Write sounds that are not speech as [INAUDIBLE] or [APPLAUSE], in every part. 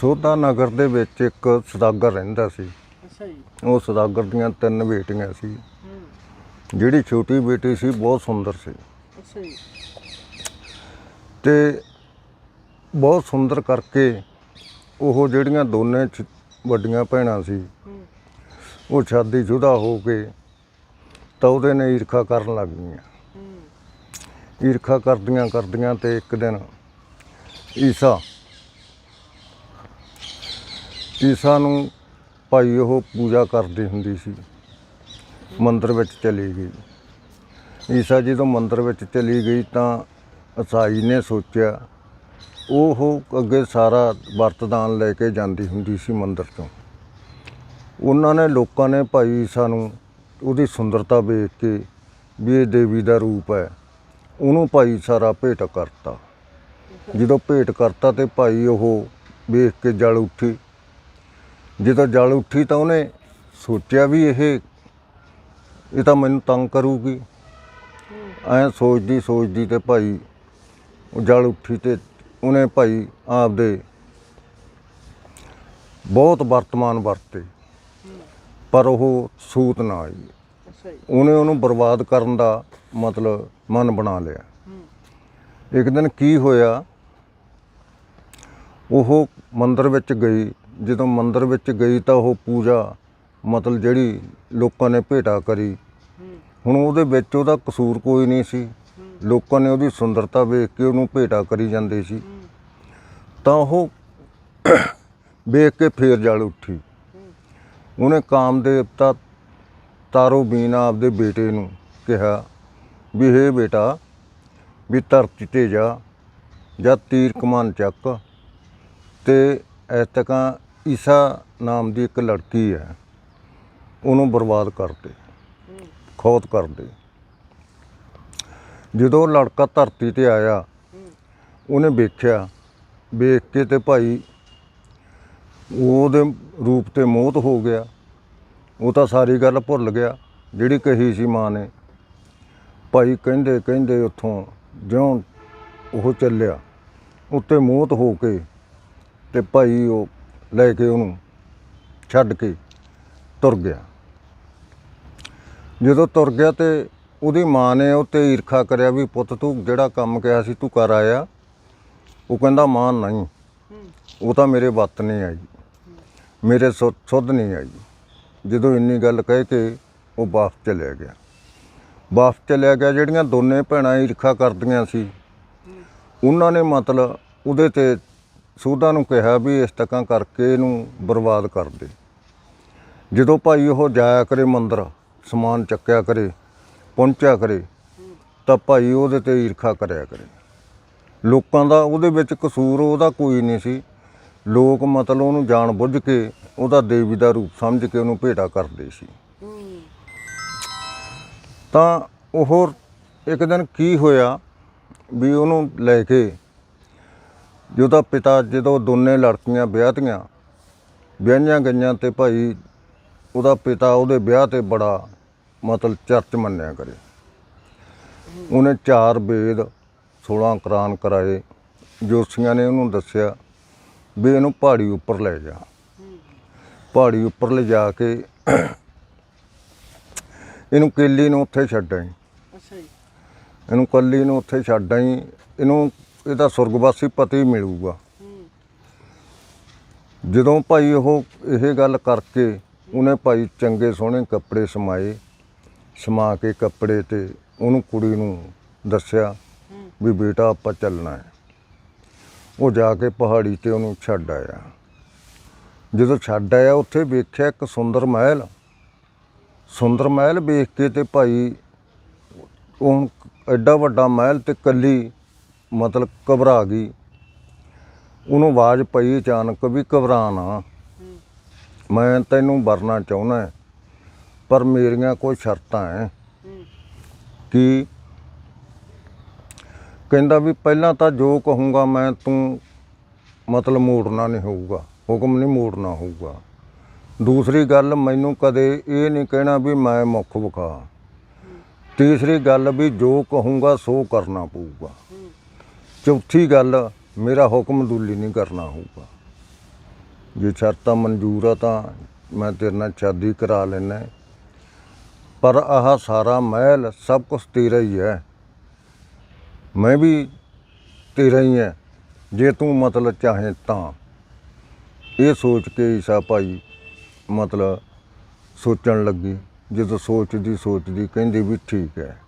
ਸੋਧਾ ਨਗਰ ਦੇ ਵਿੱਚ ਇੱਕ ਸਦਾਗਰ ਰਹਿੰਦਾ ਸੀ। ਅੱਛਾ ਜੀ। ਉਹ ਸਦਾਗਰ ਦੀਆਂ ਤਿੰਨ ਬੇਟੀਆਂ ਸੀ। ਜਿਹੜੀ ਛੋਟੀ ਬੇਟੀ ਸੀ ਬਹੁਤ ਸੁੰਦਰ ਸੀ। ਅੱਛਾ ਜੀ। ਤੇ ਬਹੁਤ ਸੁੰਦਰ ਕਰਕੇ ਉਹ ਜਿਹੜੀਆਂ ਦੋਨੇ ਵੱਡੀਆਂ ਭੈਣਾਂ ਸੀ ਉਹ ਸ਼ਾਦੀशुदा ਹੋ ਕੇ ਤਾਂ ਉਹਦੇ ਨੇ ਈਰਖਾ ਕਰਨ ਲੱਗ ਗਈਆਂ। ਈਰਖਾ ਕਰਦੀਆਂ ਕਰਦੀਆਂ ਤੇ ਇੱਕ ਦਿਨ ਈਸਾ ਈਸਾ ਨੂੰ ਭਾਈ ਉਹ ਪੂਜਾ ਕਰਦੀ ਹੁੰਦੀ ਸੀ। ਮੰਦਰ ਵਿੱਚ ਚਲੀ ਗਈ। ਈਸਾ ਜਦੋਂ ਮੰਦਰ ਵਿੱਚ ਚਲੀ ਗਈ ਤਾਂ ਈਸਾਈ ਨੇ ਸੋਚਿਆ, ਉਹ ਅੱਗੇ ਸਾਰਾ ਵਰਤਦਾਨ ਲੈ ਕੇ ਜਾਂਦੀ ਹੁੰਦੀ ਸੀ ਮੰਦਰ ਤੋਂ ਉਹਨਾਂ ਨੇ ਲੋਕਾਂ ਨੇ ਭਾਈ ਈਸਾ ਨੂੰ ਉਹਦੀ ਸੁੰਦਰਤਾ ਵੇਖ ਕੇ ਵੀ ਇਹ ਦੇਵੀ ਦਾ ਰੂਪ ਹੈ, ਉਹਨੂੰ ਭਾਈ ਸਾਰਾ ਭੇਟ ਕਰਤਾ। ਜਦੋਂ ਭੇਟ ਕਰਤਾ ਤੇ ਭਾਈ ਉਹ ਵੇਖ ਕੇ ਜਲ ਉੱਠੀ। ਜਦੋਂ ਜਲ ਉੱਠੀ ਤਾਂ ਉਹਨੇ ਸੋਚਿਆ ਵੀ ਇਹ ਇਹ ਤਾਂ ਮੈਨੂੰ ਤੰਗ ਕਰੂਗੀ। ਐ ਸੋਚਦੀ ਸੋਚਦੀ ਤੇ ਭਾਈ ਉਹ ਜਲ ਉੱਠੀ ਤੇ ਉਹਨੇ ਭਾਈ ਆਪਦੇ ਬਹੁਤ ਵਰਤਮਾਨ ਵਰਤੇ ਪਰ ਉਹ ਸੂਤ ਨਾ ਆਈ। ਉਹਨੇ ਉਹਨੂੰ ਬਰਬਾਦ ਕਰਨ ਦਾ ਮਤਲਬ ਮਨ ਬਣਾ ਲਿਆ। ਇੱਕ ਦਿਨ ਕੀ ਹੋਇਆ ਉਹ ਮੰਦਿਰ ਵਿੱਚ ਗਈ। ਜਦੋਂ ਮੰਦਿਰ ਵਿੱਚ ਗਈ ਤਾਂ ਉਹ ਪੂਜਾ, ਮਤਲਬ ਜਿਹੜੀ ਲੋਕਾਂ ਨੇ ਭੇਟਾ ਕਰੀ। ਹੁਣ ਉਹਦੇ ਵਿੱਚ ਉਹਦਾ ਕਸੂਰ ਕੋਈ ਨਹੀਂ ਸੀ। ਲੋਕਾਂ ਨੇ ਉਹਦੀ ਸੁੰਦਰਤਾ ਵੇਖ ਕੇ ਉਹਨੂੰ ਭੇਟਾ ਕਰੀ ਜਾਂਦੇ ਸੀ। ਤਾਂ ਉਹ [COUGHS] ਵੇਖ ਕੇ ਫੇਰ ਜਲ ਉੱਠੀ। ਉਹਨੇ ਕਾਮ ਦੇਵਤਾ ਤਾਰੋ ਬੀਨਾ ਆਪਦੇ ਬੇਟੇ ਨੂੰ ਕਿਹਾ ਵੀ, ਹੇ ਬੇਟਾ, ਵੀ ਧਰਤੀ ਤੇ ਜਾ, ਜਾਂ ਤੀਰ ਕਮਾਨ ਚੱਕ ਤੇ ਐਤਕਾਂ ਈਸਾ ਨਾਮ ਦੀ ਇੱਕ ਲੜਕੀ ਹੈ। ਉਹਨੂੰ ਬਰਬਾਦ ਕਰਦੇ ਹੂੰ ਖੌਤ ਕਰ ਜਦੋਂ ਉਹ ਲੜਕਾ ਧਰਤੀ ਤੇ ਆਇਆ, ਉਹਨੇ ਵੇਖਿਆ, ਵੇਖ ਕੇ ਤੇ ਭਾਈ ਉਹਦੇ ਰੂਪ ਤੇ ਮੋਹਤ ਹੋ ਗਿਆ। ਉਹ ਤਾਂ ਸਾਰੀ ਗੱਲ ਭੁੱਲ ਗਿਆ, ਜਿਹੜੀ ਕਹੀ ਸੀ ਮਾਂ ਨੇ। ਭਾਈ ਕਹਿੰਦੇ ਕਹਿੰਦੇ ਉੱਥੋਂ ਜਿਉਂ ਉਹ ਚੱਲਿਆ, ਉੱਤੇ ਮੋਹਤ ਹੋ ਕੇ ਤੇ ਭਾਈ ਉਹ ਲੈ ਕੇ ਉਹਨੂੰ ਛੱਡ ਕੇ ਤੁਰ ਗਿਆ। ਜਦੋਂ ਤੁਰ ਗਿਆ ਤੇ ਉਹਦੀ ਮਾਂ ਨੇ ਉਹ ਤੇ ਈਰਖਾ ਕਰਿਆ ਵੀ, ਪੁੱਤ, ਤੂੰ ਜਿਹੜਾ ਕੰਮ ਕਿਹਾ ਸੀ ਤੂੰ ਕਰ ਆਇਆ। ਉਹ ਕਹਿੰਦਾ, ਮਾਂ, ਨਹੀਂ। ਉਹ ਤਾਂ ਮੇਰੇ ਵੱਤ ਨਹੀਂ ਆਈ। ਮੇਰੇ ਸੁ- ਸੁੱਧ ਨਹੀਂ ਆਈ। ਜਦੋਂ ਇੰਨੀ ਗੱਲ ਕਹਿ ਕੇ ਉਹ ਵਾਪਸ ਚਲਿਆ ਗਿਆ। ਵਾਪਸ ਚਲਿਆ ਗਿਆ, ਜਿਹੜੀਆਂ ਦੋਨੇ ਭੈਣਾਂ ਈਰਖਾ ਕਰਦੀਆਂ ਸੀ, ਉਹਨਾਂ ਨੇ ਮਤਲਬ ਉਹਦੇ ਤੇ ਸੂਦਾ ਨੂੰ ਕਿਹਾ ਵੀ ਇਸ ਤੱਕਾਂ ਕਰਕੇ ਇਹਨੂੰ ਬਰਬਾਦ ਕਰ ਦੇ। ਜਦੋਂ ਭਾਈ ਉਹ ਜਾਇਆ ਕਰੇ ਮੰਦਰ, ਸਮਾਨ ਚੱਕਿਆ ਕਰੇ, ਪਹੁੰਚਿਆ ਕਰੇ, ਤਾਂ ਭਾਈ ਉਹਦੇ ਤੇ ਈਰਖਾ ਕਰਿਆ ਕਰੇ। ਲੋਕਾਂ ਦਾ ਉਹਦੇ ਵਿੱਚ ਕਸੂਰ ਉਹਦਾ ਕੋਈ ਨਹੀਂ ਸੀ। ਲੋਕ ਮਤਲਬ ਉਹਨੂੰ ਜਾਣ ਬੁੱਝ ਕੇ ਉਹਦਾ ਦੇਵੀ ਦਾ ਰੂਪ ਸਮਝ ਕੇ ਉਹਨੂੰ ਭੇਟਾ ਕਰਦੇ ਸੀ। ਤਾਂ ਉਹ ਇੱਕ ਦਿਨ ਕੀ ਹੋਇਆ ਵੀ ਉਹਨੂੰ ਲੈ ਕੇ ਜਿਹਦਾ ਪਿਤਾ ਜਦੋਂ ਦੋਨੇ ਲੜਕੀਆਂ ਵਿਆਹਤੀਆਂ ਵਿਆਹੀਆਂ ਗਈਆਂ ਤੇ ਭਾਈ ਉਹਦਾ ਪਿਤਾ ਉਹਦੇ ਵਿਆਹ ਤੇ ਬੜਾ ਮਤਲਬ ਚਰਚ ਮੰਨਿਆ ਕਰੇ। ਉਹਨੇ ਚਾਰ ਵੇਦ 16 ਕੁਰਾਨ ਕਰਾਏ। ਜੋਸੀਆਂ ਨੇ ਉਹਨੂੰ ਦੱਸਿਆ ਵੀ ਇਹਨੂੰ ਪਹਾੜੀ ਉੱਪਰ ਲੈ ਜਾ। ਪਹਾੜੀ ਉੱਪਰ ਲੈ ਜਾ ਕੇ ਇਹਨੂੰ ਕੇਲੀ ਨੂੰ ਉੱਥੇ ਛੱਡ ਆਈ। ਅੱਛਾ ਜੀ। ਇਹਨੂੰ ਕੱਲੀ ਨੂੰ ਉੱਥੇ ਛੱਡ ਆਈ। ਇਹਨੂੰ ਇਹਦਾ ਸੁਰਗਵਾਸੀ ਪਤੀ ਮਿਲੂਗਾ। ਹੂੰ ਜਦੋਂ ਭਾਈ ਉਹ ਇਹ ਗੱਲ ਕਰਕੇ ਉਹਨੇ ਭਾਈ ਚੰਗੇ ਸੋਹਣੇ ਕੱਪੜੇ ਸਮਾਏ, ਸਮਾ ਕੇ ਕੱਪੜੇ ਤੇ ਉਹਨੂੰ ਕੁੜੀ ਨੂੰ ਦੱਸਿਆ ਵੀ ਬੇਟਾ ਆਪਾਂ ਚੱਲਣਾ ਹੈ। ਉਹ ਜਾ ਕੇ ਪਹਾੜੀ ਤੇ ਉਹਨੂੰ ਛੱਡ ਆਇਆ। ਜਦੋਂ ਛੱਡ ਆਇਆ ਉੱਥੇ ਵੇਖਿਆ ਇੱਕ ਸੁੰਦਰ ਮਹਿਲ। ਸੁੰਦਰ ਮਹਿਲ ਵੇਖ ਕੇ ਤੇ ਭਾਈ ਉਹ ਐਡਾ ਵੱਡਾ ਮਹਿਲ ਤੇ ਕੱਲੀ ਮਤਲਬ ਘਬਰਾ ਗਈ। ਉਹਨੂੰ ਆਵਾਜ਼ ਪਈ ਅਚਾਨਕ ਵੀ ਘਬਰਾ ਨਾ ਮੈਂ ਤੈਨੂੰ ਵਰਨਾ ਚਾਹੁੰਦਾ ਪਰ ਮੇਰੀਆਂ ਕੋਈ ਸ਼ਰਤਾਂ ਹੈ ਕਿ? ਕਹਿੰਦਾ ਵੀ ਪਹਿਲਾਂ ਤਾਂ ਜੋ ਕਹੂੰਗਾ ਮੈਂ ਤੂੰ ਮਤਲਬ ਮੋੜਨਾ ਨਹੀਂ ਹੋਊਗਾ, ਹੁਕਮ ਨਹੀਂ ਮੋੜਨਾ ਹੋਊਗਾ। ਦੂਸਰੀ ਗੱਲ, ਮੈਨੂੰ ਕਦੇ ਇਹ ਨਹੀਂ ਕਹਿਣਾ ਵੀ ਮੈਂ ਮੁੱਖ ਵਿਖਾ। ਤੀਸਰੀ ਗੱਲ ਵੀ ਜੋ ਕਹੂੰਗਾ ਸੋ ਕਰਨਾ ਪਊਗਾ। ਚੌਥੀ ਗੱਲ, ਮੇਰਾ ਹੁਕਮ ਦੂਲੀ ਨਹੀਂ ਕਰਨਾ ਹੋਊਗਾ। ਜੇ ਸ਼ਰਤਾਂ ਮਨਜ਼ੂਰ ਆ ਤਾਂ ਮੈਂ ਤੇਰੇ ਨਾਲ ਸ਼ਾਦੀ ਕਰਾ ਲੈਣਾ ਪਰ ਆਹ ਸਾਰਾ ਮਹਿਲ ਸਭ ਕੁਝ ਤੇਰਾ ਹੀ ਹੈ। ਮੈਂ ਵੀ ਤੇਰਾ ਹੀ ਹੈ। ਜੇ ਤੂੰ ਮਤਲਬ ਚਾਹੇ ਤਾਂ। ਇਹ ਸੋਚ ਕੇ ਈਸਾ ਭਾਈ ਮਤਲਬ ਸੋਚਣ ਲੱਗੀ। ਜਦੋਂ ਸੋਚਦੀ ਸੋਚਦੀ ਕਹਿੰਦੀ ਵੀ ਠੀਕ ਹੈ।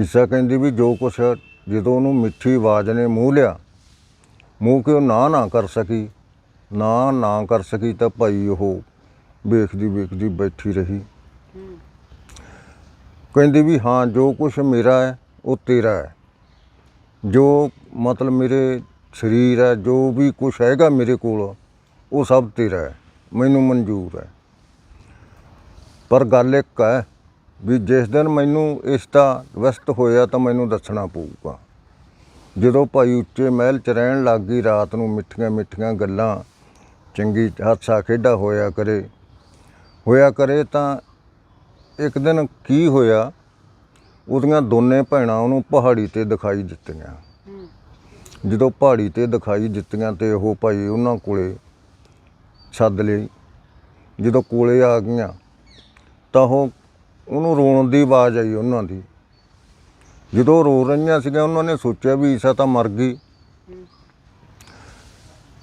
ਈਸਾ ਕਹਿੰਦੀ ਵੀ ਜੋ ਕੁਛ ਜਦੋਂ ਉਹਨੂੰ ਮਿੱਠੀ ਆਵਾਜ਼ ਨੇ ਮੂੰਹ ਲਿਆ, ਮੂੰਹ ਕਿਉਂ ਨਾ ਨਾ ਕਰ ਸਕੀ? ਨਾ ਨਾ ਕਰ ਸਕੀ ਤਾਂ ਭਾਈ ਉਹ ਵੇਖਦੀ ਵੇਖਦੀ ਬੈਠੀ ਰਹੀ। ਹੂੰ ਕਹਿੰਦੀ ਵੀ ਹਾਂ, ਜੋ ਕੁਛ ਮੇਰਾ ਹੈ, ਉਹ ਤੇਰਾ ਹੈ। ਜੋ ਮਤਲਬ ਮੇਰੇ ਸਰੀਰ ਹੈ, ਜੋ ਵੀ ਕੁਛ ਹੈਗਾ ਮੇਰੇ ਕੋਲ, ਉਹ ਸਭ ਤੇਰਾ ਹੈ। ਮੈਨੂੰ ਮਨਜ਼ੂਰ ਹੈ। ਪਰ ਗੱਲ ਇੱਕ ਹੈ ਵੀ ਜਿਸ ਦਿਨ ਮੈਨੂੰ ਇਸ ਦਾ ਵਸਤ ਹੋਇਆ ਤਾਂ ਮੈਨੂੰ ਦੱਸਣਾ ਪਊਗਾ। ਜਦੋਂ ਭਾਈ ਉੱਚੇ ਮਹਿਲ 'ਚ ਰਹਿਣ ਲੱਗ ਗਈ, ਰਾਤ ਨੂੰ ਮਿੱਠੀਆਂ ਮਿੱਠੀਆਂ ਗੱਲਾਂ ਚੰਗੀ ਹਾਦਸਾ ਖੇਡਾ ਹੋਇਆ ਕਰੇ। ਹੋਇਆ ਕਰੇ ਤਾਂ ਇੱਕ ਦਿਨ ਕੀ ਹੋਇਆ? ਉਹਦੀਆਂ ਦੋਨੇ ਭੈਣਾਂ ਉਹਨੂੰ ਪਹਾੜੀ ਤੇ ਦਿਖਾਈ ਦਿੱਤੀਆਂ। ਜਦੋਂ ਪਹਾੜੀ ਤੇ ਦਿਖਾਈ ਦਿੱਤੀਆਂ ਤੇ ਉਹ ਭਾਈ ਉਹਨਾਂ ਕੋਲੇ ਸੱਦ ਲਈ ਜਦੋਂ ਕੋਲੇ ਆ ਗਈਆਂ ਤਾਂ ਉਹ ਉਹਨੂੰ ਰੋਣ ਦੀ ਆਵਾਜ਼ ਆਈ ਉਹਨਾਂ ਦੀ। ਜਦੋਂ ਰੋ ਰਹੀਆਂ ਸੀਗੀਆਂ, ਉਹਨਾਂ ਨੇ ਸੋਚਿਆ ਵੀ ਈਸਾ ਤਾਂ ਮਰ ਗਈ।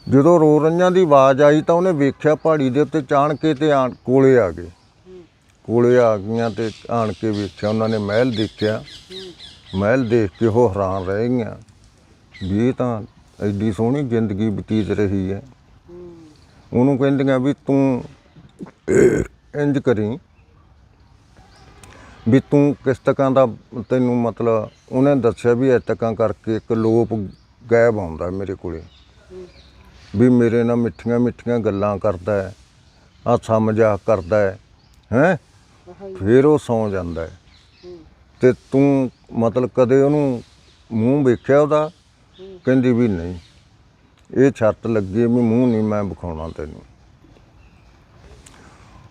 ਜਦੋਂ ਰੋ ਰਹੀਆਂ ਦੀ ਆਵਾਜ਼ ਆਈ ਤਾਂ ਉਹਨੇ ਵੇਖਿਆ ਪਹਾੜੀ ਦੇ ਉੱਤੇ ਚਾਣ ਕੇ ਤੇ ਆਣ ਕੋਲੇ ਆ ਗਏ। ਕੋਲੇ ਆ ਗਈਆਂ ਤੇ ਆਣ ਕੇ ਵੇਖਿਆ, ਉਹਨਾਂ ਨੇ ਮਹਿਲ ਦੇਖਿਆ। ਮਹਿਲ ਦੇਖ ਕੇ ਉਹ ਹੈਰਾਨ ਰਹਿ ਗਈਆਂ ਵੀ ਇਹ ਤਾਂ ਐਡੀ ਸੋਹਣੀ ਜ਼ਿੰਦਗੀ ਬਤੀਤ ਰਹੀ ਹੈ। ਉਹਨੂੰ ਕਹਿੰਦੀਆਂ ਵੀ ਤੂੰ ਇੰਜ ਕਰੀ। ਵੀ ਤੂੰ ਕਿਸ ਤਕਾਂ ਦਾ ਤੈਨੂੰ ਮਤਲਬ ਉਹਨੇ ਦੱਸਿਆ ਵੀ ਇਸ ਤਕਾਂ ਕਰਕੇ ਇੱਕ ਲੋਪ ਗਾਇਬ ਆਉਂਦਾ ਮੇਰੇ ਕੋਲੇ। ਵੀ ਮੇਰੇ ਨਾਲ ਮਿੱਠੀਆਂ ਮਿੱਠੀਆਂ ਗੱਲਾਂ ਕਰਦਾ ਹੈ ਹਾਸਾ ਮਜ਼ਾਕ ਕਰਦਾ ਹੈ ਹੈ? ਫਿਰ ਉਹ ਸੌ ਜਾਂਦਾ ਹੈ। ਤੇ ਤੂੰ ਮਤਲਬ ਕਦੇ ਉਹਨੂੰ ਮੂੰਹ ਵੇਖਿਆ ਉਹਦਾ? ਕਹਿੰਦੀ ਵੀ ਨਹੀਂ। ਇਹ ਛੱਤ ਲੱਗੀ ਵੀ ਮੂੰਹ ਨਹੀਂ ਮੈਂ ਵਿਖਾਉਣਾ ਤੈਨੂੰ।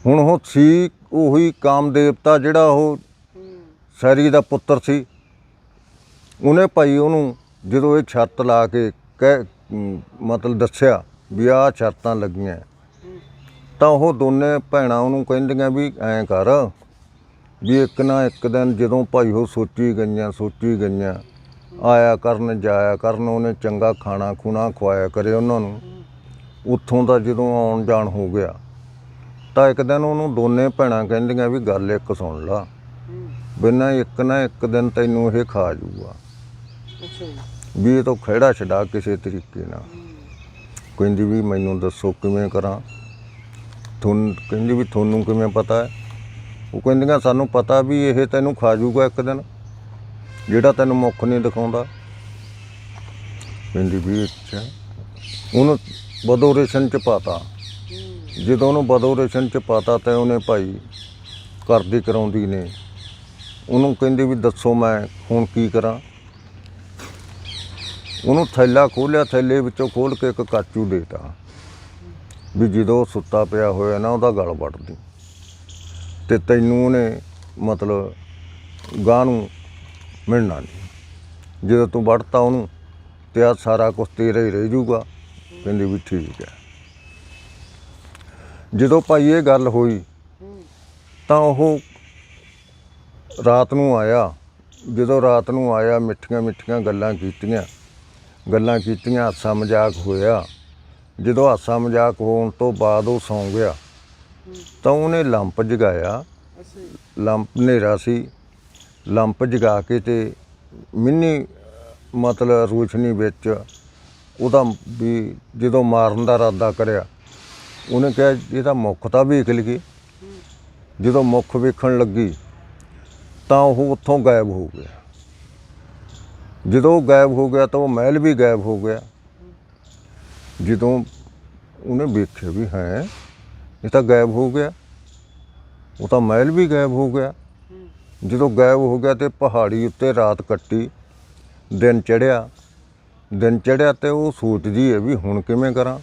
ਹੁਣ ਉਹ ਸੀ, ਉਹੀ ਕਾਮਦੇਵਤਾ ਜਿਹੜਾ ਉਹ ਸੈਰੀ ਦਾ ਪੁੱਤਰ ਸੀ। ਉਹਨੇ ਭਾਈ ਉਹਨੂੰ ਜਦੋਂ ਇਹ ਛੱਤ ਲਾ ਕੇ ਕਹਿ ਮਤਲਬ ਦੱਸਿਆ ਵੀ ਆਹ ਛੱਤਾਂ ਲੱਗੀਆਂ। ਤਾਂ ਉਹ ਦੋਨੇ ਭੈਣਾਂ ਉਹਨੂੰ ਕਹਿੰਦੀਆਂ ਵੀ ਐਂ ਕਰ ਵੀ ਇੱਕ ਨਾ ਇੱਕ ਦਿਨ ਜਦੋਂ ਭਾਈ ਉਹ ਸੋਚੀ ਗਈਆਂ ਸੋਚੀ ਗਈਆਂ, ਆਇਆ ਕਰਨ, ਜਾਇਆ ਕਰਨ, ਉਹਨੇ ਚੰਗਾ ਖਾਣਾ ਖੁਣਾ ਖਵਾਇਆ ਕਰੇ ਉਹਨਾਂ ਨੂੰ। ਉੱਥੋਂ ਦਾ ਜਦੋਂ ਆਉਣ ਜਾਣ ਹੋ ਗਿਆ ਤਾਂ ਇੱਕ ਦਿਨ ਉਹਨੂੰ ਦੋਨੇ ਭੈਣਾਂ ਕਹਿੰਦੀਆਂ ਵੀ ਗੱਲ ਇੱਕ ਸੁਣ ਲਾ। ਬਿਨਾਂ ਇੱਕ ਨਾ ਇੱਕ ਦਿਨ ਤੈਨੂੰ ਇਹ ਖਾ ਜਾਊਗਾ ਅੱਛਾ ਜੀ। ਵੀ ਇਹ ਤੋਂ ਖਿਹੜਾ ਛਡਾ ਕਿਸੇ ਤਰੀਕੇ ਨਾਲ। ਕਹਿੰਦੀ ਵੀ ਮੈਨੂੰ ਦੱਸੋ ਕਿਵੇਂ ਕਰਾਂ। ਤੁਹਾਨੂੰ ਕਹਿੰਦੀ ਵੀ ਤੁਹਾਨੂੰ ਕਿਵੇਂ ਪਤਾ ਹੈ? ਉਹ ਕਹਿੰਦੀਆਂ ਸਾਨੂੰ ਪਤਾ ਵੀ ਇਹ ਤੈਨੂੰ ਖਾ ਜਾਊਗਾ ਇੱਕ ਦਿਨ। ਜਿਹੜਾ ਤੈਨੂੰ ਮੁੱਖ ਨਹੀਂ ਦਿਖਾਉਂਦਾ। ਕਹਿੰਦੀ ਵੀ ਅੱਛਾ। ਉਹਨੂੰ ਬਦੋਰੇਸ਼ਨ ਚ ਪਾਤਾ। ਜਦੋਂ ਉਹਨੂੰ ਬਦੋਰੇਸ਼ਨ ਚ ਪਾਤਾ ਤਾਂ ਉਹਨੇ ਭਾਈ ਕਰਦੀ ਕਰਾਉਂਦੀ ਨੇ। ਉਹਨੂੰ ਕਹਿੰਦੀ ਵੀ ਦੱਸੋ ਮੈਂ ਹੁਣ ਕੀ ਕਰਾਂ। ਉਹਨੂੰ ਥੈਲਾ ਖੋਲਿਆ, ਥੈਲੇ ਵਿੱਚੋਂ ਖੋਲ ਕੇ ਇੱਕ ਕਾਚੂ ਦੇਤਾ। ਵੀ ਜਦੋਂ ਉਹ ਸੁੱਤਾ ਪਿਆ ਹੋਇਆ ਨਾ, ਉਹਦਾ ਗਲ ਵੱਢਦੀ ਤੇ ਤੈਨੂੰ ਉਹਨੇ ਮਤਲਬ ਗਾਂ ਨੂੰ ਮਿਲਣਾ ਨਹੀਂ ਜਦੋਂ ਤੂੰ ਵੱਢਤਾ ਉਹਨੂੰ, ਤੇ ਆ ਸਾਰਾ ਕੁਝ ਤੇਰਾ ਹੀ ਰਹਿ ਜਾਊਗਾ। ਕਹਿੰਦੀ ਵੀ ਠੀਕ ਹੈ। ਜਦੋਂ ਭਾਈ ਇਹ ਗੱਲ ਹੋਈ, ਤਾਂ ਉਹ ਰਾਤ ਨੂੰ ਆਇਆ। ਜਦੋਂ ਰਾਤ ਨੂੰ ਆਇਆ, ਮਿੱਠੀਆਂ ਮਿੱਠੀਆਂ ਗੱਲਾਂ ਕੀਤੀਆਂ। ਗੱਲਾਂ ਕੀਤੀਆਂ, ਹਾਸਾ ਮਜ਼ਾਕ ਹੋਇਆ। ਜਦੋਂ ਹਾਸਾ ਮਜ਼ਾਕ ਹੋਣ ਤੋਂ ਬਾਅਦ ਉਹ ਸੌਂ ਗਿਆ। ਤਾਂ ਉਹਨੇ ਲੰਪ ਜਗਾਇਆ। ਲੰਪ ਹਨੇਰਾ ਸੀ। ਲੰਪ ਜਗਾ ਕੇ ਤੇ ਮਿੰਨੀ ਮਤਲਬ ਰੋਸ਼ਨੀ ਵਿੱਚ ਉਹਦਾ ਵੀ ਜਦੋਂ ਮਾਰਨ ਦਾ ਇਰਾਦਾ ਕਰਿਆ ਉਹਨੇ ਕਿਹਾ ਇਹਦਾ ਮੁੱਖ ਤਾਂ ਵੇਖ ਲਈਏ ਜਦੋਂ ਮੁੱਖ ਵੇਖਣ ਲੱਗੀ, ਤਾਂ ਉਹ ਉੱਥੋਂ ਗਾਇਬ ਹੋ ਗਿਆ। ਜਦੋਂ ਉਹ ਗਾਇਬ ਹੋ ਗਿਆ ਤਾਂ ਉਹ ਮਹਿਲ ਵੀ ਗਾਇਬ ਹੋ ਗਿਆ। ਜਦੋਂ ਉਹਨੇ ਵੇਖਿਆ ਵੀ ਹੈ, ਇਹ ਤਾਂ ਗਾਇਬ ਹੋ ਗਿਆ। ਉਹ ਤਾਂ ਮਹਿਲ ਵੀ ਗਾਇਬ ਹੋ ਗਿਆ। ਜਦੋਂ ਗਾਇਬ ਹੋ ਗਿਆ ਤੇ ਪਹਾੜੀ ਉੱਤੇ ਰਾਤ ਕੱਟੀ, ਦਿਨ ਚੜਿਆ ਦਿਨ ਚੜਿਆ ਤੇ ਉਹ ਸੋਚਦੀ ਹੈ ਵੀ ਹੁਣ ਕਿਵੇਂ ਕਰਾਂ।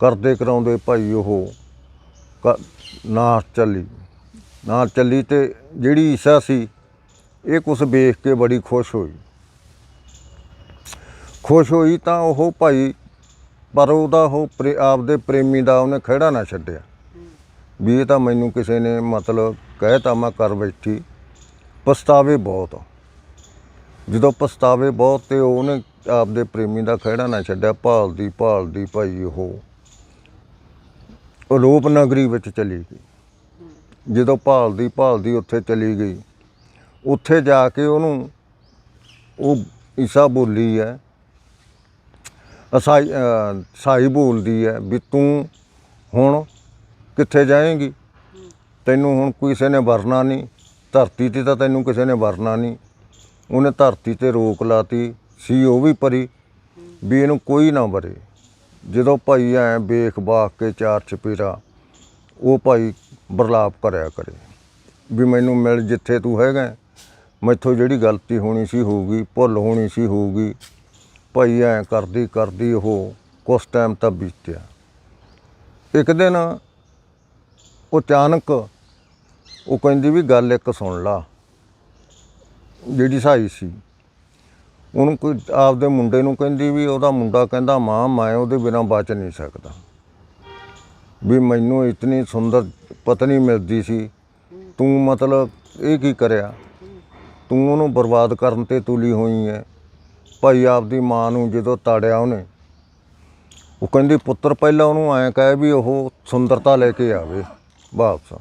ਕਰਦੇ ਕਰਾਉਂਦੇ ਭਾਈ ਉਹ। ਕ- ਨਾਸ ਚੱਲੀ। ਨਾ ਚੱਲੀ ਤੇ ਜਿਹੜੀ ਈਸਾ ਸੀ, ਇਹ ਕੁਛ ਵੇਖ ਕੇ ਬੜੀ ਖੁਸ਼ ਹੋਈ। ਖੁਸ਼ ਹੋਈ ਤਾਂ ਉਹ ਭਾਈ, ਪਰ ਉਹਦਾ ਉਹ ਪ੍ਰੇ- ਆਪਦੇ ਪ੍ਰੇਮੀ ਦਾ ਉਹਨੇ ਖਿਹੜਾ ਨਾ ਛੱਡਿਆ। ਵੀ ਇਹ ਤਾਂ ਮੈਨੂੰ ਕਿਸੇ ਨੇ ਮਤਲਬ ਕਹਿਤਾ ਮੈਂ ਕਰ ਬੈਠੀ। ਪਛਤਾਵੇ ਬਹੁਤ। ਜਦੋਂ ਪਛਤਾਵੇ ਬਹੁਤ ਤੇ ਉਹਨੇ ਆਪਦੇ ਪ੍ਰੇਮੀ ਦਾ ਖਿਹੜਾ ਨਾ ਛੱਡਿਆ ਭਾਲਦੀ ਭਾਲਦੀ ਭਾਈ ਉਹ ਰੂਪ ਨਗਰੀ ਵਿੱਚ ਚਲੀ ਗਈ। ਜਦੋਂ ਭਾਲਦੀ ਭਾਲਦੀ ਉੱਥੇ ਚਲੀ ਗਈ, ਉੱਥੇ ਜਾ ਕੇ ਉਹਨੂੰ ਉਹ ਈਸਾ ਬੋਲੀ ਹੈ, ਅਸਾਈ ਸਾਈ ਬੋਲਦੀ ਹੈ ਵੀ ਤੂੰ ਹੁਣ ਕਿੱਥੇ ਜਾਏਂਗੀ? ਤੈਨੂੰ ਹੁਣ ਕਿਸੇ ਨੇ ਵਰਨਾ ਨਹੀਂ। ਧਰਤੀ ਤੇ ਤਾਂ ਤੈਨੂੰ ਕਿਸੇ ਨੇ ਵਰਨਾ ਨਹੀਂ। ਉਹਨੇ ਧਰਤੀ ਤੇ ਰੋਕ ਲਾਤੀ, ਸੀ ਉਹ ਵੀ ਪਰੀ ਵੀ ਇਹਨੂੰ ਕੋਈ ਨਾ ਵਰੇ। ਜਦੋਂ ਭਾਈ ਐ ਵੇਖ ਬਾਖ ਕੇ ਚਾਰ ਚਪੇਰਾ ਉਹ ਭਾਈ ਬਰਲਾਪ ਕਰਿਆ ਕਰੇ। ਵੀ ਮੈਨੂੰ ਮਿਲ ਜਿੱਥੇ ਤੂੰ ਹੈਗਾ ਮੈਥੋਂ ਜਿਹੜੀ ਗਲਤੀ ਹੋਣੀ ਸੀ ਹੋਊਗੀ, ਭੁੱਲ ਹੋਣੀ ਸੀ ਹੋਊਗੀ, ਭਾਈ ਐ ਕਰਦੀ ਕਰਦੀ ਉਹ ਕੁਛ ਟਾਈਮ ਤਾਂ ਬੀਤਿਆ। ਇੱਕ ਦਿਨ ਉਹ ਅਚਾਨਕ ਉਹ ਕਹਿੰਦੀ ਵੀ ਗੱਲ ਇੱਕ ਸੁਣ ਲਾ, ਜਿਹੜੀ ਸਾਈ ਸੀ। ਉਹਨੂੰ ਕੋਈ ਆਪਦੇ ਮੁੰਡੇ ਨੂੰ ਕਹਿੰਦੀ ਵੀ ਉਹਦਾ ਮੁੰਡਾ ਕਹਿੰਦਾ, ਮਾਂ, ਮੈਂ ਉਹਦੇ ਬਿਨਾਂ ਬਚ ਨਹੀਂ ਸਕਦਾ। ਵੀ ਮੈਨੂੰ ਇਤਨੀ ਸੁੰਦਰ ਪਤਨੀ ਮਿਲਦੀ ਸੀ। ਤੂੰ ਮਤਲਬ ਇਹ ਕੀ ਕਰਿਆ? ਤੂੰ ਉਹਨੂੰ ਬਰਬਾਦ ਕਰਨ ਤੇ ਤੁਲੀ ਹੋਈ ਹੈ ਭਾਈ ਆਪਦੀ ਮਾਂ ਨੂੰ ਜਦੋਂ ਤਾੜਿਆ ਉਹਨੇ, ਉਹ ਕਹਿੰਦੀ, ਪੁੱਤਰ, ਪਹਿਲਾਂ ਉਹਨੂੰ ਐਂ ਕਹੇ ਵੀ ਉਹ ਸੁੰਦਰਤਾ ਲੈ ਕੇ ਆਵੇ ਵਾਪਸ।